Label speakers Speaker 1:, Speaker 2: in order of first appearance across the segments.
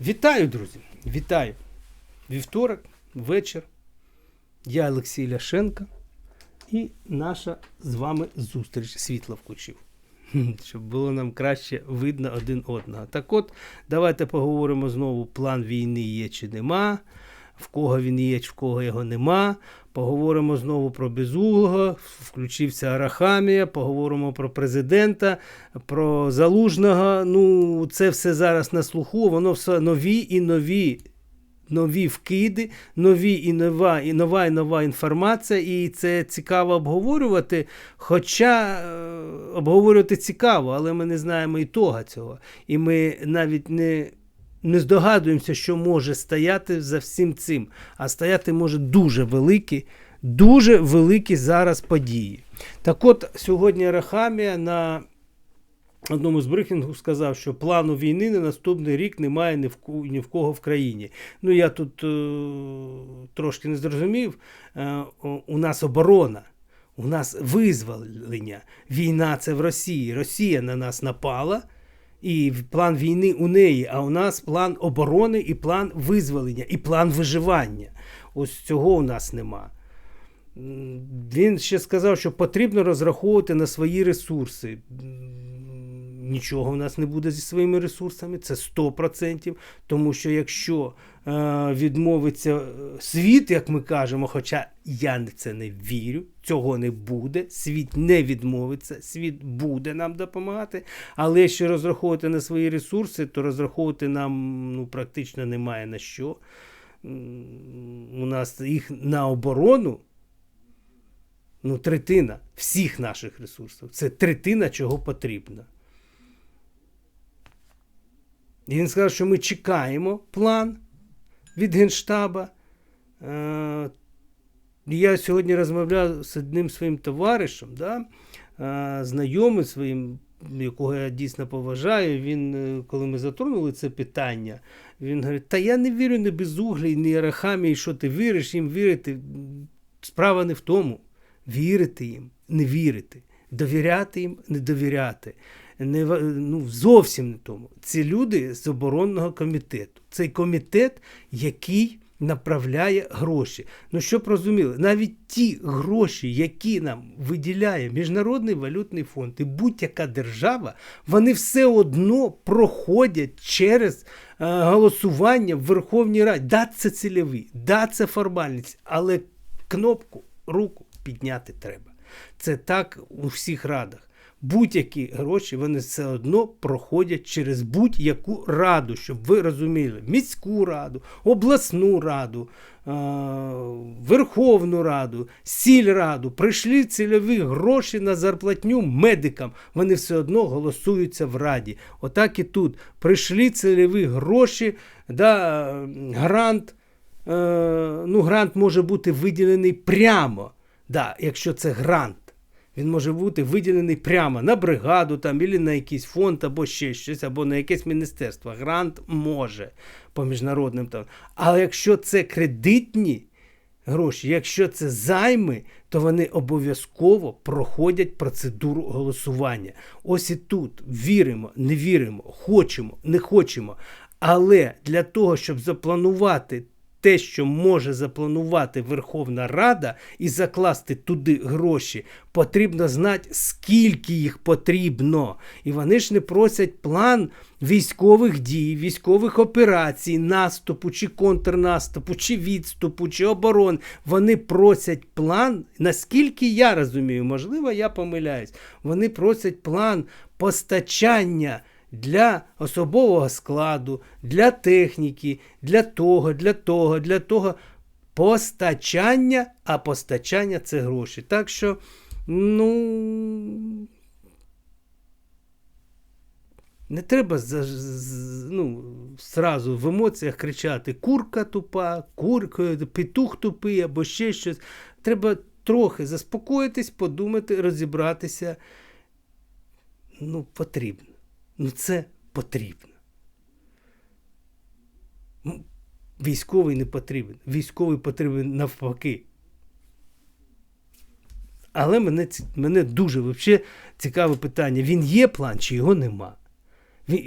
Speaker 1: Вітаю, друзі! Вітаю! Вівторок, вечір. Я Олексій Ляшенко і наша з вами зустріч світла включив. Щоб було нам краще видно один одного. Так от, давайте поговоримо знову: план війни є чи нема, в кого він є, в кого його нема. Поговоримо знову про Безуглого, включився Арахамія, поговоримо про президента, про Залужного. Ну, це все зараз на слуху, воно все нові і нові. Нові вкиди, нові і нова, і нова і нова інформація, і це цікаво обговорювати. Хоча е, обговорювати цікаво, але ми не знаємо ітога цього. І ми навіть не, не здогадуємося, що може стояти за всім цим. А стояти може дуже великі, дуже великі зараз події. Так от сьогодні Рахамія на одному з брифінгів сказав, що плану війни на наступний рік немає ні в, ні в кого в країні. Ну я тут е, трошки не зрозумів. Е, у нас оборона. У нас визволення. Війна це в Росії. Росія на нас напала, і план війни у неї, а у нас план оборони і план визволення, і план виживання. Ось цього у нас нема. Він ще сказав, що потрібно розраховувати на свої ресурси. Нічого в нас не буде зі своїми ресурсами, це 100%. Тому що якщо е, відмовиться е, світ, як ми кажемо, хоча я це не вірю, цього не буде, світ не відмовиться, світ буде нам допомагати. Але якщо розраховувати на свої ресурси, то розраховувати нам ну, практично немає на що. У нас їх на оборону ну, третина всіх наших ресурсів. Це третина, чого потрібно. І він сказав, що ми чекаємо план від Генштаба. Я сьогодні розмовляв з одним своїм товаришем, да, знайомим своїм, якого я дійсно поважаю. Він, е, коли ми затронули це питання, він говорить: Та я не вірю ні безуглій, ні Арахамії, що ти віриш, їм вірити. Справа не в тому. Вірити їм, не вірити, довіряти їм, не довіряти. Не, ну, зовсім не тому. Ці люди з оборонного комітету. Цей комітет, який направляє гроші. Ну, щоб розуміли, навіть ті гроші, які нам виділяє Міжнародний валютний фонд і будь-яка держава, вони все одно проходять через е, голосування в Верховній Раді. Да, це цільові, да, це формальність, але кнопку, руку підняти треба. Це так у всіх радах. Будь-які гроші вони все одно проходять через будь-яку раду, щоб ви розуміли, міську раду, обласну раду, е- Верховну Раду, сільраду. Прийшли цільові гроші на зарплатню медикам. Вони все одно голосуються в раді. Отак і тут. Прийшли цільові гроші, да, грант. Е, ну, грант може бути виділений прямо, да, якщо це грант. Він може бути виділений прямо на бригаду там, або на якийсь фонд, або ще щось, або на якесь міністерство. Грант може по міжнародним там. Але якщо це кредитні гроші, якщо це займи, то вони обов'язково проходять процедуру голосування. Ось і тут віримо, не віримо, хочемо, не хочемо. Але для того, щоб запланувати те, що може запланувати Верховна Рада і закласти туди гроші, потрібно знати, скільки їх потрібно. І вони ж не просять план військових дій, військових операцій, наступу чи контрнаступу, чи відступу, чи оборон. Вони просять план, наскільки я розумію, можливо, я помиляюсь. Вони просять план постачання для особового складу, для техніки, для того, для того, для того. Постачання, а постачання це гроші. Так що, ну. Не треба ну, зразу в емоціях кричати курка тупа, курка, петух тупий або ще щось. Треба трохи заспокоїтись, подумати, розібратися. Ну, потрібно. Ну, це потрібно. Військовий не потрібен. Військовий потрібен навпаки. Але мене, мене дуже вообще цікаве питання: він є план чи його нема?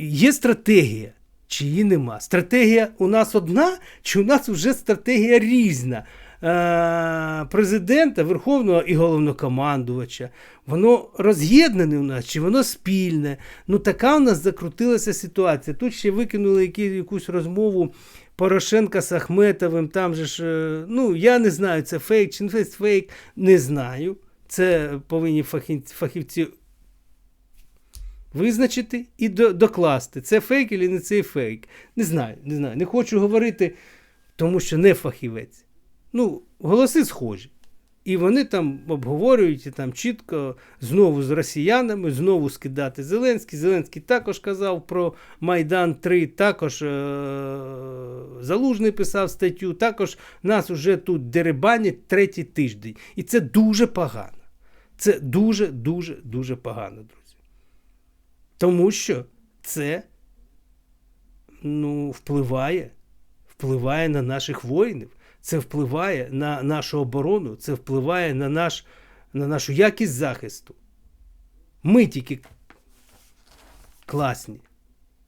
Speaker 1: Є стратегія. чи її нема? Стратегія у нас одна, чи у нас вже стратегія різна? Е, Президента, Верховного і головнокомандувача. Воно роз'єднане у нас, чи воно спільне. Ну, така у нас закрутилася ситуація. Тут ще викинули які, якусь розмову Порошенка з Ахметовим. Там же ж, е, ну, я не знаю, це фейк чи не фейк, не знаю. Це повинні фахівці, визначити і до- докласти, це фейк чи не це фейк. Не знаю, не знаю. Не хочу говорити, тому що не фахівець. Ну, голоси схожі. І вони там обговорюють і там чітко знову з росіянами, знову скидати Зеленський. Зеленський також казав про Майдан 3, також е- Залужний писав статтю, також нас уже тут деребанять третій тиждень. І це дуже погано. Це дуже, дуже, дуже погано, друзі. Тому що це ну, впливає, впливає на наших воїнів, це впливає на нашу оборону, це впливає на, наш, на нашу якість захисту. Ми тільки класні.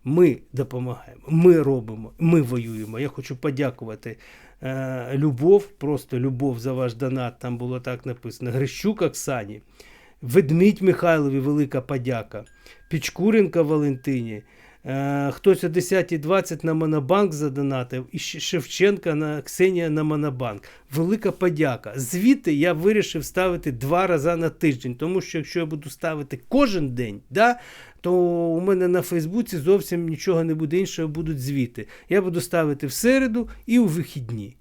Speaker 1: Ми допомагаємо, ми робимо, ми воюємо. Я хочу подякувати е, Любов, просто Любов за ваш донат. Там було так написано. Грищук Оксані, Ведмідь Михайлові, велика подяка. Пічкуренка Валентині. Е, хтось о 10.20 на Монобанк задонатив, і Шевченка на Ксенія на Монобанк. Велика подяка. Звідти я вирішив ставити два рази на тиждень, тому що якщо я буду ставити кожен день, да, то у мене на Фейсбуці зовсім нічого не буде іншого, будуть звіти. Я буду ставити в середу і у вихідні.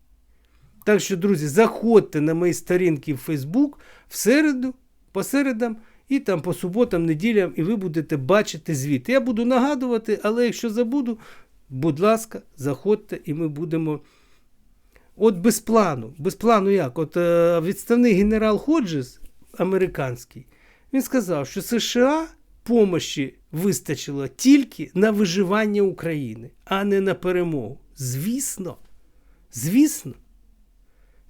Speaker 1: Так що, друзі, заходьте на мої сторінки в Фейсбук в середу, по середам і там по суботам, неділям, і ви будете бачити звіт. Я буду нагадувати, але якщо забуду, будь ласка, заходьте і ми будемо. От без плану. Без плану як? От е, відставний генерал Ходжес, американський, він сказав, що США помощі вистачило тільки на виживання України, а не на перемогу. Звісно, звісно,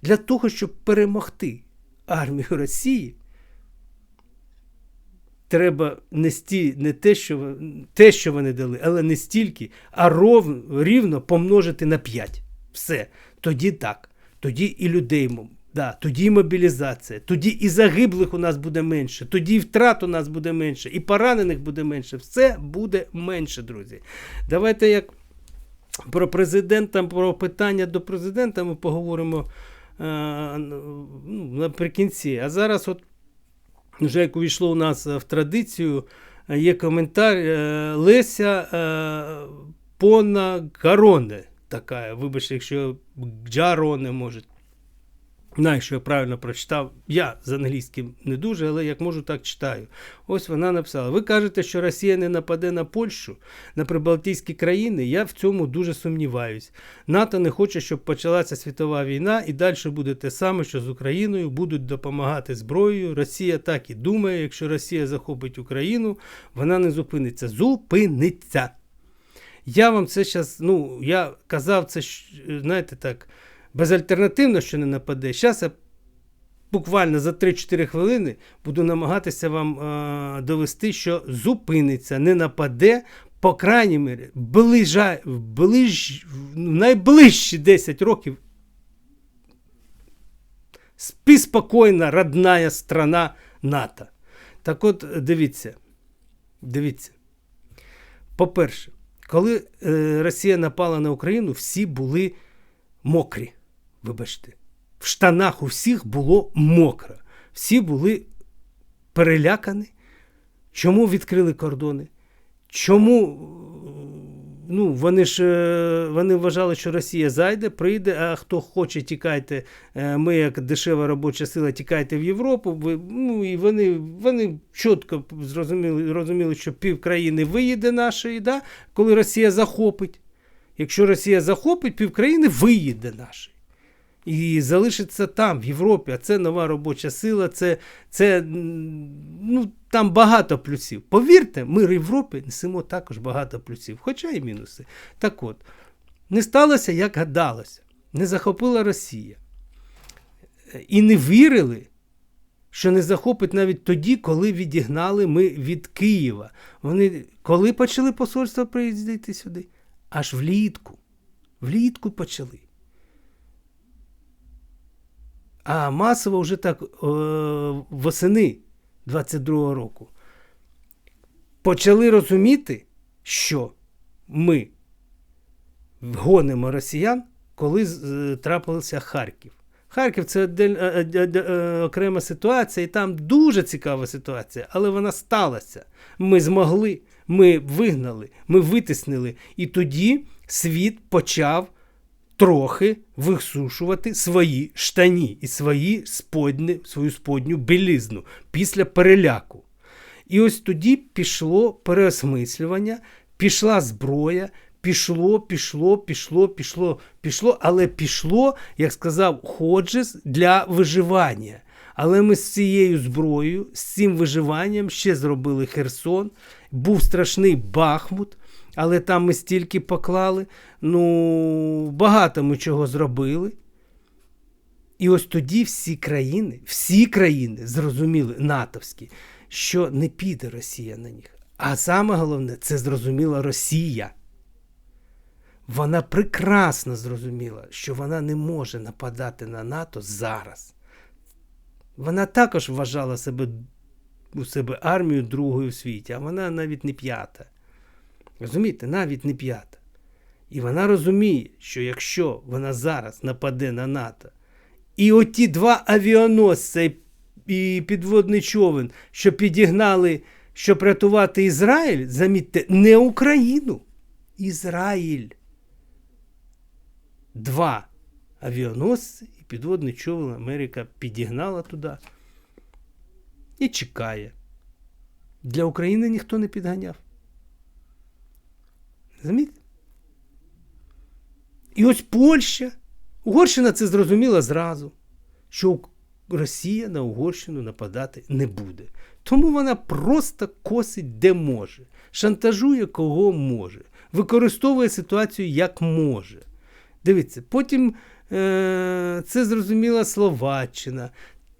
Speaker 1: для того, щоб перемогти армію Росії, треба не, сті, не те, що, те, що вони дали, але не стільки, а ров, рівно помножити на 5. Все. Тоді так. Тоді і людей, да, тоді і мобілізація, тоді і загиблих у нас буде менше, тоді і втрат у нас буде менше, і поранених буде менше. Все буде менше, друзі. Давайте як про президента, про питання до президента ми поговоримо е, ну, наприкінці. А зараз, от вже як увійшло у нас е, в традицію, е, є коментар е, Леся Пона Гароне. Така, вибачте, якщо Джароне може. Знаю, якщо я правильно прочитав. Я з англійським не дуже, але як можу, так читаю. Ось вона написала: Ви кажете, що Росія не нападе на Польщу, на прибалтійські країни. Я в цьому дуже сумніваюсь. НАТО не хоче, щоб почалася світова війна, і далі буде те саме, що з Україною, будуть допомагати зброєю. Росія так і думає, якщо Росія захопить Україну, вона не зупиниться. Зупиниться. Я вам це зараз, ну, я казав це, знаєте, так, безальтернативно, що не нападе. Зараз я буквально за 3-4 хвилини буду намагатися вам е, довести, що зупиниться, не нападе, по крайній мірі, ближа, ближ, найближчі 10 років спи родная страна НАТО. Так от, дивіться, дивіться. По-перше, коли е, Росія напала на Україну, всі були мокрі. Вибачте, в штанах у всіх було мокро. Всі були перелякані. Чому відкрили кордони? Чому ну, вони ж е, вони вважали, що Росія зайде, прийде, а хто хоче, тікайте. Е, Ми, як дешева робоча сила, тікайте в Європу. Ну, і вони, вони чітко зрозуміли, розуміли, що пів країни виїде нашої, да? коли Росія захопить. Якщо Росія захопить, пів країни виїде нашої. І залишиться там, в Європі, а це нова робоча сила, це, це ну, там багато плюсів. Повірте, ми в Європі несемо також багато плюсів, хоча і мінуси. Так от, не сталося, як гадалося. Не захопила Росія. І не вірили, що не захопить навіть тоді, коли відігнали ми від Києва. Вони коли почали посольство приїздити сюди? аж влітку. Влітку почали. А масово вже так е, восени 22-го року почали розуміти, що ми гонимо росіян, коли е, трапився Харків. Харків це е, окрема ситуація, і там дуже цікава ситуація, але вона сталася. Ми змогли, ми вигнали, ми витиснили. І тоді світ почав трохи висушувати свої штані і свої сподні, свою сподню білизну після переляку. І ось тоді пішло переосмислювання, пішла зброя, пішло, пішло, пішло, пішло, пішло, але пішло, як сказав Ходжес, для виживання. Але ми з цією зброєю, з цим виживанням ще зробили Херсон. Був страшний Бахмут, але там ми стільки поклали. Ну, багато ми чого зробили. І ось тоді всі країни, всі країни зрозуміли натовські, що не піде Росія на них. А саме головне, це зрозуміла Росія. Вона прекрасно зрозуміла, що вона не може нападати на НАТО зараз. Вона також вважала себе у себе армію другою в світі, а вона навіть не п'ята. Розумієте, навіть не п'ята. І вона розуміє, що якщо вона зараз нападе на НАТО, і оті два авіаносця і- підводний човен, що підігнали, щоб рятувати Ізраїль, замітьте, не Україну, Ізраїль. Два авіаносці і підводний човен Америка підігнала туди і чекає. Для України ніхто не підганяв. Розумієте? І ось Польща, Угорщина це зрозуміла зразу, що Росія на Угорщину нападати не буде. Тому вона просто косить де може, шантажує кого може, використовує ситуацію як може. Дивіться, потім е- це зрозуміла Словаччина.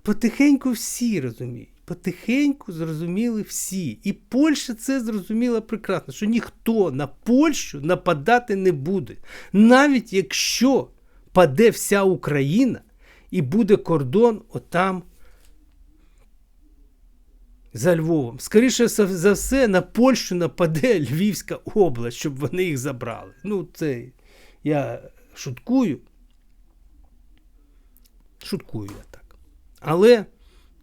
Speaker 1: Потихеньку всі розуміють. Потихеньку зрозуміли всі. І Польща це зрозуміла прекрасно, що ніхто на Польщу нападати не буде. Навіть якщо паде вся Україна і буде кордон отам за Львовом. Скоріше за все, на Польщу нападе Львівська область, щоб вони їх забрали. Ну, це я шуткую. Шуткую я так. Але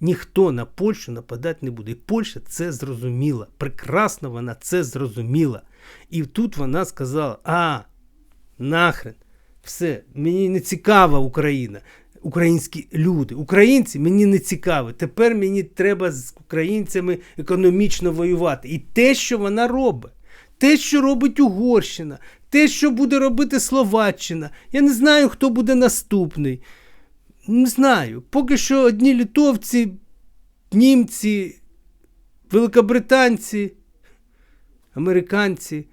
Speaker 1: ніхто на Польщу нападати не буде. І Польща це зрозуміла. Прекрасно вона це зрозуміла. І тут вона сказала: а, нахрен, все, мені не цікава Україна. Українські люди, українці мені не цікаві. Тепер мені треба з українцями економічно воювати. І те, що вона робить, те, що робить Угорщина, те, що буде робити Словаччина. Я не знаю, хто буде наступний. Не знаю. Поки що одні литовці, німці, великобританці, американці,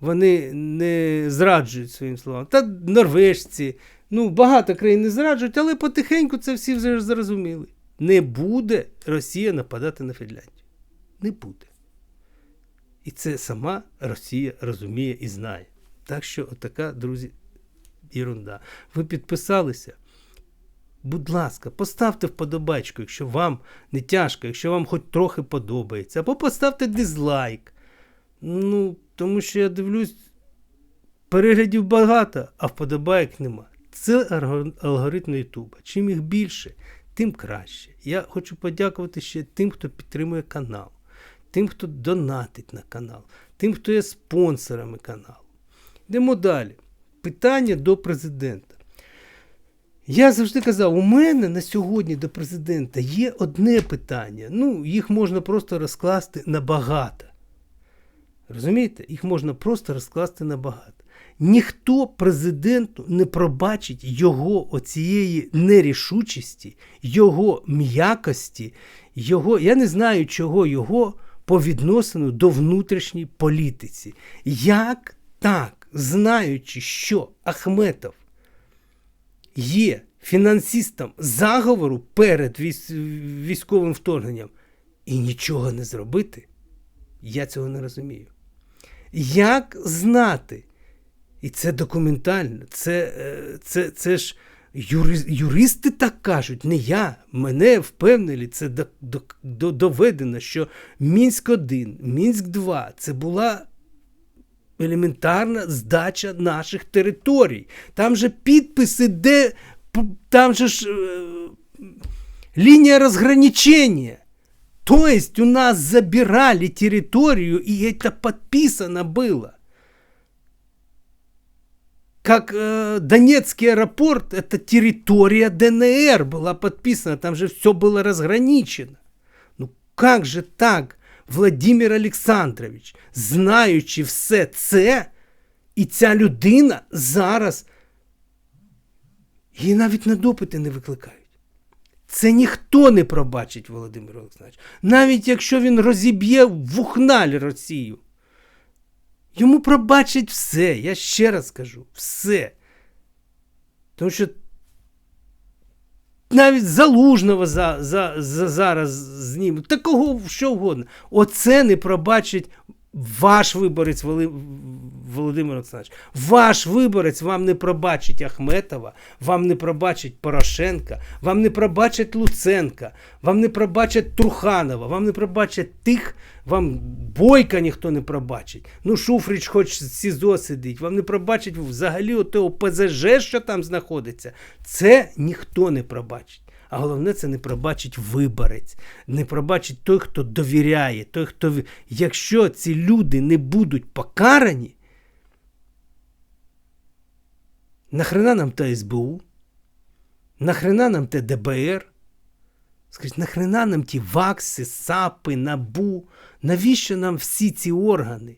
Speaker 1: вони не зраджують своїм словам. Та норвежці. Ну, багато країн не зраджують, але потихеньку це всі вже зрозуміли. Не буде Росія нападати на Фінляндію. Не буде. І це сама Росія розуміє і знає. Так що, отака, друзі, ерунда. Ви підписалися? Будь ласка, поставте вподобайку, якщо вам не тяжко, якщо вам хоч трохи подобається, або поставте дизлайк. Ну, тому що я дивлюсь, переглядів багато, а вподобайок нема. Це алгоритм Ютуба. Чим їх більше, тим краще. Я хочу подякувати ще тим, хто підтримує канал, тим, хто донатить на канал, тим, хто є спонсорами каналу. Йдемо далі. Питання до президента. Я завжди казав, у мене на сьогодні до президента є одне питання. Ну, їх можна просто розкласти на багато. Розумієте? Їх можна просто розкласти на багато. Ніхто президенту не пробачить його оцієї нерішучості, його м'якості, його, я не знаю, чого його по відносину до внутрішньої політиці. Як так, знаючи, що Ахметов є фінансистом заговору перед військовим вторгненням і нічого не зробити, я цього не розумію. Як знати, І це документально. Це, е, це, це ж юри, юристи так кажуть, не я. Мене впевнили, це до, до, до, доведено, що Мінськ 1, Мінськ 2 це була елементарна здача наших територій. Там же підписи, де п- там же ж е, лінія розграничення. То есть у нас забирали территорию, и это подписано было. Как э, Донецкий аэропорт, это территория ДНР была подписана, там же все было разграничено. Ну как же так, Владимир Олександрович, знаючи все це, і ця людина зараз її навіть на допити не викликають. Це ніхто не пробачить, Володимир Олександрович. Навіть якщо він розіб'є в ухналь Росію. Йому пробачать все. Я ще раз кажу, все. Тому що навіть залужного за, за, за, зараз знімуть. Такого що угодно. Оце не пробачить ваш виборець Володимир Олександрович. Ваш виборець вам не пробачить Ахметова, вам не пробачить Порошенка, вам не пробачить Луценка, вам не пробачать Труханова, вам не пробачать тих, вам Бойка ніхто не пробачить. Ну, Шуфрич хоч з СІЗО сидить, вам не пробачить взагалі отого ПЗЖ, що там знаходиться. Це ніхто не пробачить. А головне, це не пробачить виборець, не пробачить той, хто довіряє, той, хто. Якщо ці люди не будуть покарані, нахрена нам та СБУ? Нахрена нам те ДБР? Скажіть, нахрена нам ті ВАКСи, САПи, НАБУ? Навіщо нам всі ці органи?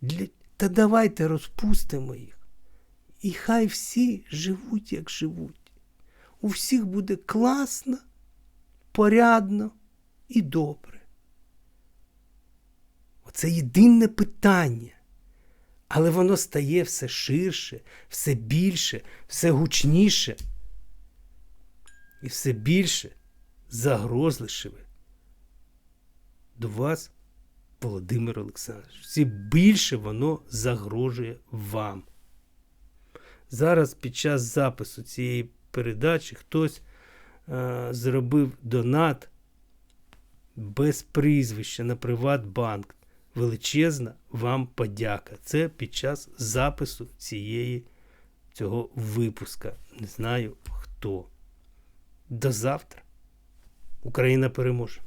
Speaker 1: Для... Та давайте розпустимо їх. І хай всі живуть, як живуть у всіх буде класно, порядно і добре. Оце єдине питання. Але воно стає все ширше, все більше, все гучніше і все більше загрозливе до вас, Володимир Олександрович. Все більше воно загрожує вам. Зараз під час запису цієї передачі хтось е, зробив донат без прізвища на Приватбанк. Величезна вам подяка. Це під час запису цієї цього випуска. Не знаю хто. До завтра. Україна переможе.